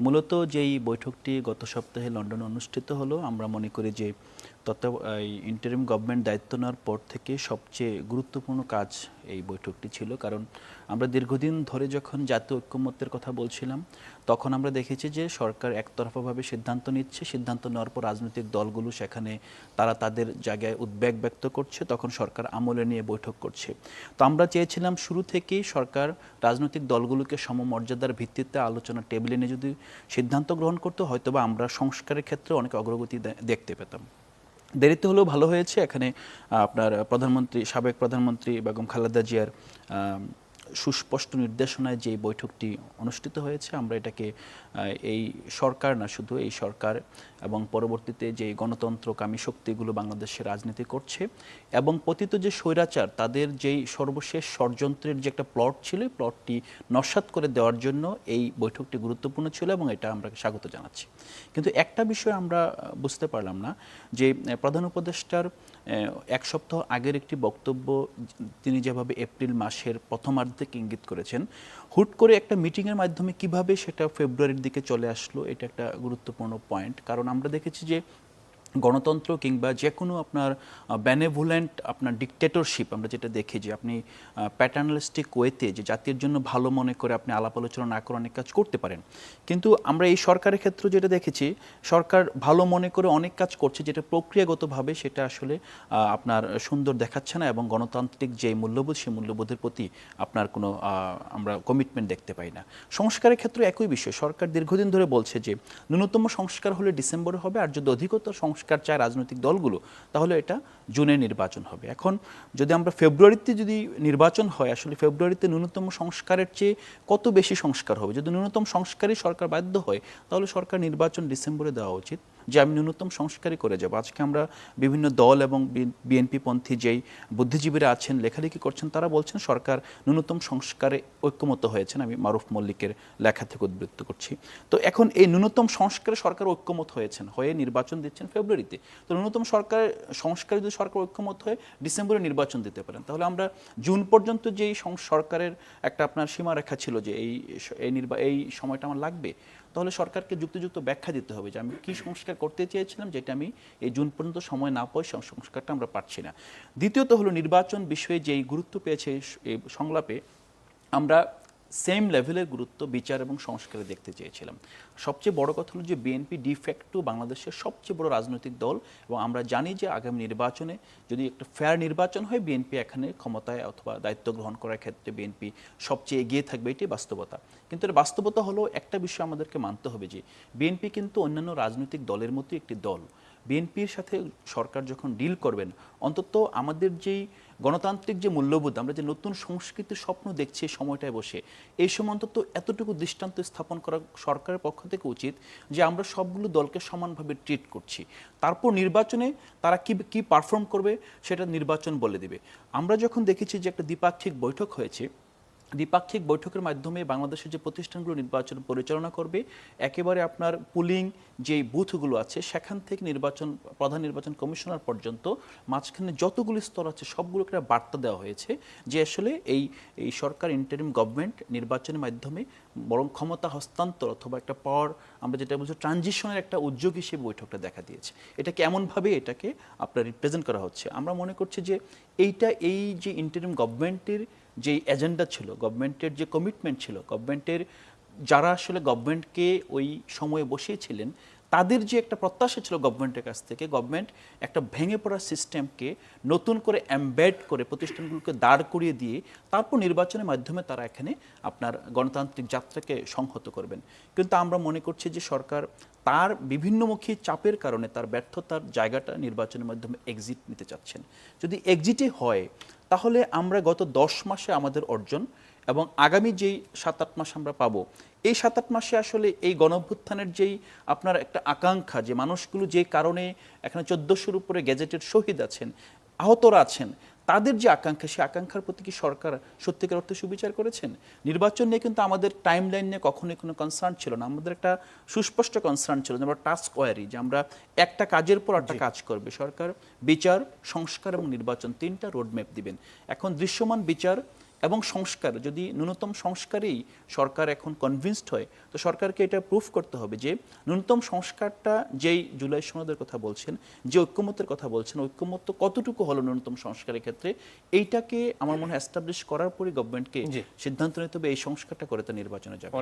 মূলত যেই বৈঠকটি গত সপ্তাহে লন্ডনে অনুষ্ঠিত হলো আমরা মনে করি যে তত্ত্ব ইন্টারিম গভর্নমেন্ট দায়িত্ব নেওয়ার পর থেকে সবচেয়ে গুরুত্বপূর্ণ কাজ এই বৈঠকটি ছিল। কারণ আমরা দীর্ঘদিন ধরে যখন জাতীয় ঐক্যমত্যের কথা বলছিলাম, তখন আমরা দেখেছি যে সরকার একতরফাভাবে সিদ্ধান্ত নিচ্ছে। সিদ্ধান্ত নেওয়ার পর রাজনৈতিক দলগুলো সেখানে তারা তাদের জায়গায় উদ্বেগ ব্যক্ত করছে। তখন সরকার আমলে নিয়ে বৈঠক করছে। তো আমরা চেয়েছিলাম শুরু থেকেই সরকার রাজনৈতিক দলগুলোকে সমমর্যাদার ভিত্তিতে আলোচনা টেবিলে নিয়ে যদি সিদ্ধান্ত গ্রহণ করতো, হয়তোবা আমরা সংস্কারের ক্ষেত্রে অনেক অগ্রগতি দেখতে পেতাম। দেরিতে হলেও ভালো হয়েছে। এখানে আপনার প্রধানমন্ত্রী সাবেক প্রধানমন্ত্রী বেগম খালেদা জিয়ার সুস্পষ্ট নির্দেশনায় যে বৈঠকটি অনুষ্ঠিত হয়েছে, আমরা এটাকে এই সরকার না শুধু এই সরকার এবং পরবর্তীতে যে গণতন্ত্রকামী শক্তিগুলো বাংলাদেশে রাজনীতি করছে এবং পতিত যে স্বৈরাচার, তাদের যেই সর্বশেষ ষড়যন্ত্রের যে একটা প্লট ছিল প্লটটি নস্বাত করে দেওয়ার জন্য এই বৈঠকটি গুরুত্বপূর্ণ ছিল এবং এটা আমরা স্বাগত জানাচ্ছি। কিন্তু একটা বিষয় আমরা বুঝতে পারলাম না যে প্রধান উপদেষ্টার এক সপ্তাহ আগের একটি বক্তব্য তিনি যেভাবে এপ্রিল মাসের প্রথমার্ধে ইঙ্গিত করেছেন, হুট করে একটা মিটিংয়ের মাধ্যমে কীভাবে সেটা ফেব্রুয়ারির দিকে চলে আসলো, এটা একটা গুরুত্বপূর্ণ পয়েন্ট কারণ আমরা দেখেছি যে গণতন্ত্র কিংবা যে কোনো আপনার ব্যানেভুলেন্ট আপনার ডিকটেটরশিপ আমরা যেটা দেখি যে আপনি প্যাটার্নালিস্টিক ওয়েতে যে জাতির জন্য ভালো মনে করে আপনি আলাপ আলোচনা না করে অনেক কাজ করতে পারেন। কিন্তু আমরা এই সরকারের ক্ষেত্রে যেটা দেখেছি, সরকার ভালো মনে করে অনেক কাজ করছে যেটা প্রক্রিয়াগতভাবে সেটা আসলে আপনার সুন্দর দেখাচ্ছে না এবং গণতান্ত্রিক যে মূল্যবোধ সেই মূল্যবোধের প্রতি আপনার কোনো আমরা কমিটমেন্ট দেখতে পাই না। সংস্কারের ক্ষেত্রে একই বিষয়, সরকার দীর্ঘদিন ধরে বলছে যে ন্যূনতম সংস্কার হলে ডিসেম্বরে হবে আর যদি অধিকতর সংস্কার চায় রাজনৈতিক দলগুলো, তাহলে এটা জুনে নির্বাচন হবে। এখন যদি আমরা ফেব্রুয়ারিতে যদি নির্বাচন হয়, আসলে ফেব্রুয়ারিতে ন্যূনতম সংস্কারের চেয়ে কত বেশি সংস্কার হবে? যদি ন্যূনতম সংস্কারই সরকার বাধ্য হয়, তাহলে সরকার নির্বাচন ডিসেম্বরে দেওয়া উচিত। যে আমি ন্যূনতম সংস্কারই করে যাব। আজকে আমরা বিভিন্ন দল এবং বিএনপি পন্থী যেই বুদ্ধিজীবীরা আছেন, লেখালেখি করছেন, তারা বলছেন সরকার ন্যূনতম সংস্কারে ঐক্যমত হয়েছেন। আমি মারুফ মল্লিকের লেখা থেকে উদ্বৃত্ত করছি। তো এখন এই ন্যূনতম সংস্কারে সরকার ঐক্যমত হয়েছেন, হয়ে নির্বাচন দিচ্ছেন ফেব্রুয়ারিতে। তো ন্যূনতম সরকার, সংস্কারে যদি সরকার ঐক্যমত হয়ে ডিসেম্বরে নির্বাচন দিতে পারেন, তাহলে আমরা জুন পর্যন্ত যেই সরকারের একটা আপনার সীমারেখা ছিল যে এই এই নির্বা, এই সময়টা আমার লাগবে, তাহলে সরকারকে যুক্তিযুক্ত ব্যাখ্যা দিতে হবে যে আমি কি সংস্কার করতে চেয়েছিলাম, যেটা আমি এই জুন পর্যন্ত সময় না পাই সংস্কারটা আমরা পাচ্ছি না। দ্বিতীয়ত হলো নির্বাচন বিষয়ে যেই গুরুত্ব পেয়েছে এই সংলাপে, আমরা সেম লেভেলের গুরুত্ব বিচার এবং সংস্কারে দেখতে চেয়েছিলাম। সবচেয়ে বড় কথা হলো যে বিএনপি ডিফ্যাক্টো বাংলাদেশের সবচেয়ে বড় রাজনৈতিক দল এবং আমরা জানি যে আগামী নির্বাচনে যদি একটা ফেয়ার নির্বাচন হয় বিএনপি এখানে ক্ষমতায় অথবা দায়িত্ব গ্রহণ করার ক্ষেত্রে বিএনপি সবচেয়ে এগিয়ে থাকবে, এটি বাস্তবতা। কিন্তু এর বাস্তবতা হলো একটা বিষয় আমাদেরকে মানতে হবে যে বিএনপি কিন্তু অন্যান্য রাজনৈতিক দলের মতোই একটি দল। বিএনপির সাথে সরকার যখন ডিল করবেন, অন্তত আমাদের যেই গণতান্ত্রিক যে মূল্যবোধ, আমরা যে নতুন সংস্কৃতির স্বপ্ন দেখছি সময়টায় বসে, এই সময় অন্তত এতটুকু দৃষ্টান্ত স্থাপন করা সরকারের পক্ষ থেকে উচিত যে আমরা সবগুলো দলকে সমানভাবে ট্রিট করছি। তারপর নির্বাচনে তারা কি কি পারফর্ম করবে সেটা নির্বাচন বলে দেবে। আমরা যখন দেখেছি যে একটা দ্বিপাক্ষিক বৈঠক হয়েছে দ্বিপাক্ষিক বৈঠকের মাধ্যমে বাংলাদেশের যে প্রতিষ্ঠানগুলো নির্বাচন পরিচালনা করবে, একেবারে আপনার পুলিং যে বুথগুলো আছে, সেখান থেকে নির্বাচন, প্রধান নির্বাচন কমিশনার পর্যন্ত মাঝখানে যতগুলি স্তর আছে, সবগুলোকে একটা বার্তা দেওয়া হয়েছে যে আসলে এই এই সরকার ইন্টারিম গভর্নমেন্ট নির্বাচনের মাধ্যমে বরং ক্ষমতা হস্তান্তর অথবা একটা পাওয়ার আমরা যেটা বলছি ট্রানজিশনের একটা উদ্যোগ হিসেবে বৈঠকটা দেখা দিয়েছে। এটাকে এমনভাবে এটাকে আপনার রিপ্রেজেন্ট করা হচ্ছে? আমরা মনে করছি যে এইটা, এই যে ইন্টারিম গভর্নমেন্টের যে এজেন্ডা ছিল গভর্নমেন্টের যে কমিটমেন্ট ছিল গভর্নমেন্টের যারা আসলে গভর্নমেন্টকে ওই সময়ে বসিয়েছিলেন তাদের যে একটা প্রত্যাশা ছিল গভর্নমেন্টের কাছ থেকে, গভর্নমেন্ট একটা ভেঙে পড়া সিস্টেমকে নতুন করে এমবেড করে প্রতিষ্ঠানগুলোকে দাঁড় করিয়ে দিয়ে তারপর নির্বাচনের মাধ্যমে তারা এখানে আপনার গণতান্ত্রিক যাত্রাকে সংহত করবেন। কিন্তু আমরা মনে করছি যে সরকার তার বিভিন্নমুখী চাপের কারণে তার ব্যর্থতার জায়গাটা নির্বাচনের মাধ্যমে এক্সিট নিতে চাচ্ছেন। যদি এক্সিটে হয়, তাহলে আমরা গত দশ মাসে আমাদের অর্জন এবং আগামী যেই সাত আট মাস আমরা পাবো এই সাত আট মাসে আসলে এই গণভ্যুত্থানের যেই আপনার একটা আকাঙ্ক্ষা যে মানুষগুলো যে কারণে এখানে চোদ্দোশোর উপরে গ্যাজেটের শহীদ আছেন আহতরা আছেন তাদের যে আকাঙ্ক্ষা সেই আকাঙ্ক্ষার প্রতি কি সরকার সত্যিকার অর্থে সুবিচার করেছেন? নির্বাচন নিয়ে কিন্তু আমাদের টাইম লাইন নিয়ে কখনোই কোনো কনসার্ন ছিল না। আমাদের একটা সুস্পষ্ট কনসার্ন ছিল যে আমরা টাস্ক ওয়ারি যে আমরা একটা কাজের পর একটা কাজ করবে। সরকার বিচার সংস্কার এবং নির্বাচন তিনটা রোডম্যাপ দিবেন। এখন দৃশ্যমান বিচার এবং সংস্কার যদি ন্যূনতম সংস্কারেই সরকার এখন কনভিনসড হয় তো সরকারকে এটা প্রুফ করতে হবে যে ন্যূনতম সংস্কারটা যেই জুলাই সনদের কথা বলছেন যে ঐক্যমতের কথা বলছেন ঐক্যমত কতটুকু হলো ন্যূনতম সংস্কারের ক্ষেত্রে এইটাকে আমার মনে হয় এস্টাবলিশ করার পরে গভর্নমেন্টকে। সিদ্ধান্ত নিতে হবে এই সংস্কারটা করে তা নির্বাচনে যাবে